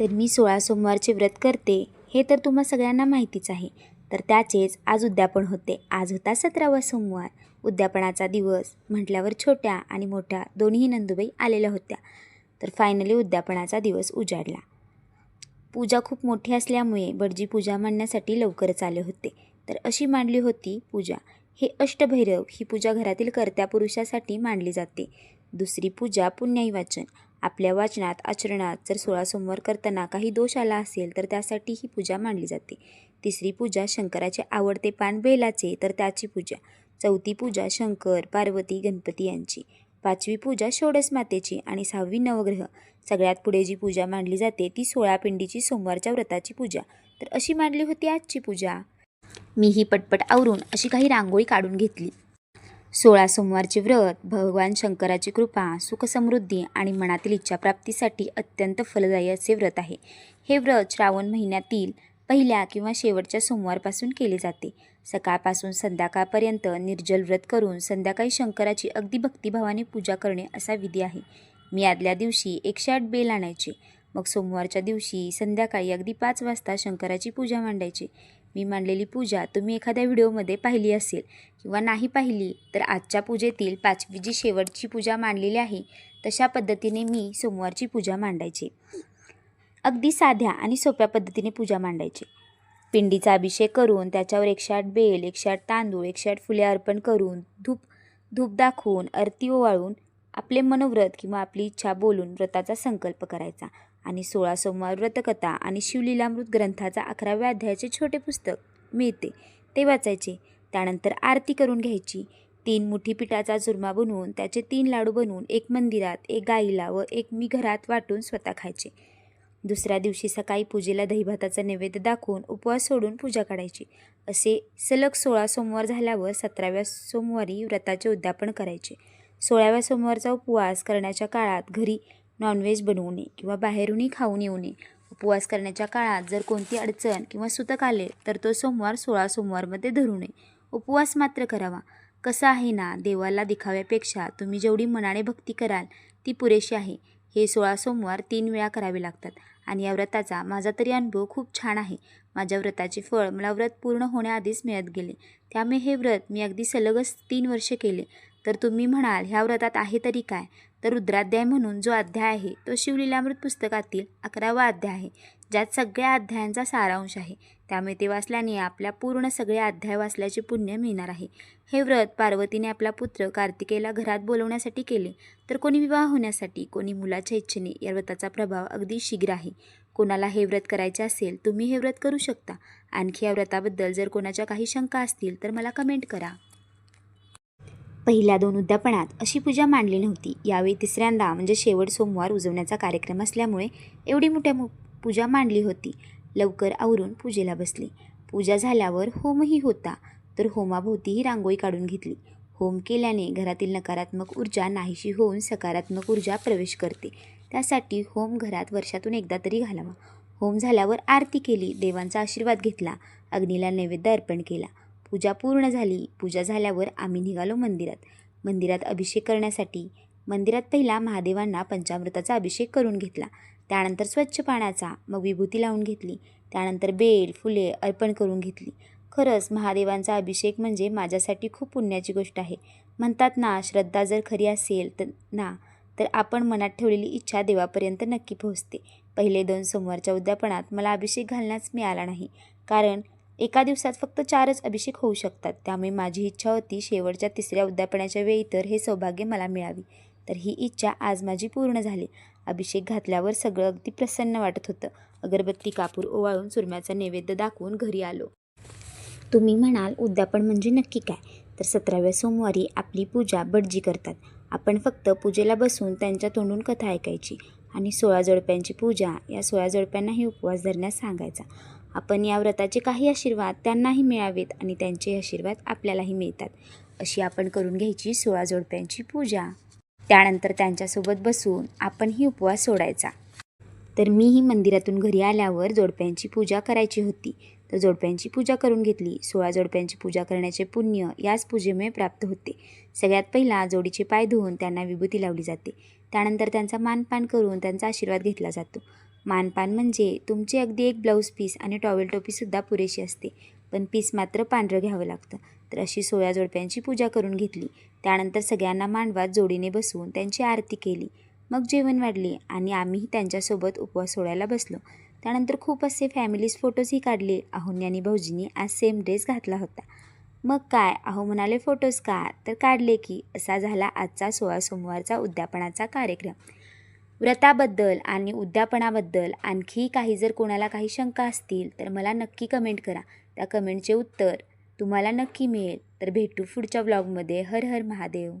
तर मी सोळा सोमवारचे व्रत करते हे तर तुम्हा सगळ्यांना माहितीच आहे. तर त्याचेच आज उद्यापन होते. आज होता सतरावा सोमवार. उद्यापनाचा दिवस म्हटल्यावर छोट्या आणि मोठ्या दोन्ही नंदुबाई आलेल्या होत्या. तर फायनली उद्यापनाचा दिवस उजाडला. पूजा खूप मोठी असल्यामुळे बडजी पूजा मांडण्यासाठी लवकरच आले होते. तर अशी मांडली होती पूजा. हे अष्टभैरव ही पूजा घरातील कर्त्या पुरुषासाठी मांडली जाते. दुसरी पूजा पुण्याई वाचन. आपल्या वाचनात आचरणात जर सोळा सोमवार करताना काही दोष आला असेल तर त्यासाठी ही पूजा मानली जाते. तिसरी पूजा शंकराचे आवडते पान बेलाचे तर त्याची पूजा. चौथी पूजा शंकर पार्वती गणपती यांची. पाचवी पूजा षोडस मातेची आणि सहावी नवग्रह. सगळ्यात पुढे जी पूजा मांडली जाते ती सोळा पिंडीची सोमवारच्या व्रताची पूजा. तर अशी मांडली होती आजची पूजा. मी ही पटपट आवरून अशी काही रांगोळी काढून घेतली. सोळा सोमवारचे व्रत भगवान शंकराची कृपा सुखसमृद्धी आणि मनातील इच्छाप्राप्तीसाठी अत्यंत फलदायी असे व्रत आहे. हे व्रत श्रावण महिन्यातील पहिल्या किंवा शेवटच्या सोमवारपासून केले जाते. सकाळपासून संध्याकाळपर्यंत निर्जल व्रत करून संध्याकाळी शंकराची अगदी भक्तिभावाने पूजा करणे असा विधी आहे. मी आदल्या दिवशी एकशे आठ बेल आणायचे. मग सोमवारच्या दिवशी संध्याकाळी अगदी पाच वाजता शंकराची पूजा मांडायची. मी मांडलेली पूजा तुम्ही एखाद्या व्हिडिओमध्ये पाहिली असेल किंवा नाही पाहिली तर आजच्या पूजेतील पाचवी जी शेवटची पूजा मांडलेली आहे तशा पद्धतीने मी सोमवारची पूजा मांडायची. अगदी साध्या आणि सोप्या पद्धतीने पूजा मांडायची. पिंडीचा अभिषेक करून त्याच्यावर एकशे आठ बेल एकशे आठ तांदूळ एकशे आठ फुले अर्पण करून धूप धूप दाखवून आरती ओवाळून आपले मनोव्रत किंवा आपली इच्छा बोलून व्रताचा संकल्प करायचा. आणि सोळा सोमवार व्रतकथा आणि शिवलीलामृत ग्रंथाचा अकराव्या अध्यायाचे छोटे पुस्तक मिळते. ते वाचायचे. त्यानंतर आरती करून घ्यायची. तीन मुठी पिठाचा चुरमा बनवून त्याचे तीन लाडू बनवून एक मंदिरात एक गाईला व एक मी घरात वाटून स्वतः खायचे. दुसऱ्या दिवशी सकाळी पूजेला दहीभाताचा नैवेद्य दाखवून उपवास सोडून पूजा काढायची. असे सलग सोळा सोमवार झाल्यावर सतराव्या सोमवारी व्रताचे उद्यापन करायचे. सोळाव्या सोमवारचा उपवास करण्याच्या काळात घरी नॉनव्हेज बनवू नये किंवा बाहेरूनही खाऊन येऊ नये. उपवास करण्याच्या काळात जर कोणती अडचण किंवा सुतक आले तर तो सोमवार सोळा सोमवारमध्ये धरू नये. उपवास मात्र करावा. कसा आहे ना देवाला दिखाव्यापेक्षा तुम्ही जेवढी मनाने भक्ती कराल ती पुरेशी आहे. हे सोळा सोमवार तीन वेळा करावे लागतात. आणि या व्रताचा माझा तरी अनुभव खूप छान आहे. माझ्या व्रताचे फळ मला व्रत पूर्ण होण्याआधीच मिळत गेले. त्यामुळे हे व्रत मी अगदी सलगच तीन वर्षे केले. तर तुम्ही म्हणाल ह्या व्रतात आहे तरी काय? तर रुद्राध्याय म्हणून जो अध्याय आहे तो शिवलीलामृत पुस्तकातील अकरावा अध्याय आहे ज्यात सगळ्या अध्यायांचा सारांश आहे. त्यामुळे ते वाचल्याने आपल्या पूर्ण सगळे अध्याय वाचल्याचे पुण्य मिळणार आहे. हे व्रत पार्वतीने आपला पुत्र कार्तिकेला घरात बोलवण्यासाठी केले. तर कोणी विवाह होण्यासाठी कोणी मुलाच्या इच्छेने या व्रताचा प्रभाव अगदी शीघ्र आहे. कोणाला हे व्रत करायचे असेल तुम्ही हे व्रत करू शकता. आणखी या व्रताबद्दल जर कोणाच्या काही शंका असतील तर मला कमेंट करा. पहिल्या दोन उद्यापनात अशी पूजा मांडली नव्हती. यावेळी तिसऱ्यांदा म्हणजे शेवट सोमवार उजवण्याचा कार्यक्रम असल्यामुळे एवढी मोठ्या मो पूजा मांडली होती. लवकर आवरून पूजेला बसली. पूजा झाल्यावर होमही होता तर होमाभोवतीही रांगोळी काढून घेतली. होम केल्याने घरातील नकारात्मक ऊर्जा नाहीशी होऊन सकारात्मक ऊर्जा प्रवेश करते. त्यासाठी होम घरात वर्षातून एकदा तरी घालावा. होम झाल्यावर आरती केली देवांचा आशीर्वाद घेतला अग्नीला नैवेद्य अर्पण केला. पूजा पूर्ण झाली. पूजा झाल्यावर आम्ही निघालो मंदिरात. मंदिरात अभिषेक करण्यासाठी मंदिरात पहिला महादेवांना पंचामृताचा अभिषेक करून घेतला. त्यानंतर स्वच्छ पाण्याचा मग विभूती लावून घेतली. त्यानंतर बेल फुले अर्पण करून घेतली. खरंच महादेवांचा अभिषेक म्हणजे माझ्यासाठी खूप पुण्याची गोष्ट आहे. म्हणतात ना श्रद्धा जर खरी असेल तर ना तर आपण मनात ठेवलेली इच्छा देवापर्यंत नक्की पोहोचते. पहिले दोन सोमवारच्या उद्यापनात मला अभिषेक घालण्यास मिळाला नाही. कारण एका दिवसात फक्त चारच अभिषेक होऊ शकतात. त्यामुळे माझी इच्छा होती शेवटच्या तिसऱ्या उद्यापनाच्या वेळी तर हे सौभाग्य मला मिळावी. तर ही इच्छा आज माझी पूर्ण झाली. अभिषेक घातल्यावर सगळं अगदी प्रसन्न वाटत होतं. अगरबत्ती कापूर ओवाळून सुरम्याचा नैवेद्य दाखवून घरी आलो. तुम्ही म्हणाल उद्यापन म्हणजे नक्की काय? तर सतराव्या सोमवारी आपली पूजा बडजी करतात. आपण फक्त पूजेला बसून त्यांच्या तोंडून कथा ऐकायची आणि सोळा जोडप्यांची पूजा या सोळा जोडप्यांनाही उपवास धरण्यास सांगायचा. आपण या व्रताचे काही आशीर्वाद त्यांनाही मिळावेत आणि त्यांचे आशीर्वाद आपल्यालाही मिळतात. अशी आपण करून घ्यायची सोळा जोडप्यांची पूजा. त्यानंतर त्यांच्यासोबत बसून आपणही उपवास सोडायचा. तर मीही मंदिरातून घरी आल्यावर जोडप्यांची पूजा करायची होती. तर जोडप्यांची पूजा करून घेतली. सोळा जोडप्यांची पूजा करण्याचे पुण्य याच पूजेमुळे प्राप्त होते. सगळ्यात पहिला जोडीचे पाय धुवून त्यांना विभूती लावली जाते. त्यानंतर त्यांचा मानपान करून त्यांचा आशीर्वाद घेतला जातो. मानपान म्हणजे तुमची अगदी एक ब्लाऊज पीस आणि टॉवेल टोपीसुद्धा पुरेशी असते. पण पीस मात्र पांढरं घ्यावं लागतं. तर अशी सोळा जोडप्यांची पूजा करून घेतली. त्यानंतर सगळ्यांना मांडवात जोडीने बसवून त्यांची आरती केली. मग जेवण वाढले आणि आम्हीही त्यांच्यासोबत उपवास सोडायला बसलो. त्यानंतर खूप असे फॅमिलीज फोटोजही काढले. अहोनी आणि भाऊजींनी आज सेम ड्रेस घातला होता. मग काय? अहो म्हणाले फोटोज का? तर काढले की. असा झाला आजचा सोळा सोमवारचा उद्यापनाचा कार्यक्रम. व्रताबद्दल आणि उद्यापनाबद्दल आणखी काही जर कोणाला काही शंका असतील तर मला नक्की कमेंट करा. त्या कमेंटचे उत्तर तुम्हाला नक्की मिळेल. तर भेटू पुढच्या ब्लॉगमध्ये हर हर महादेव.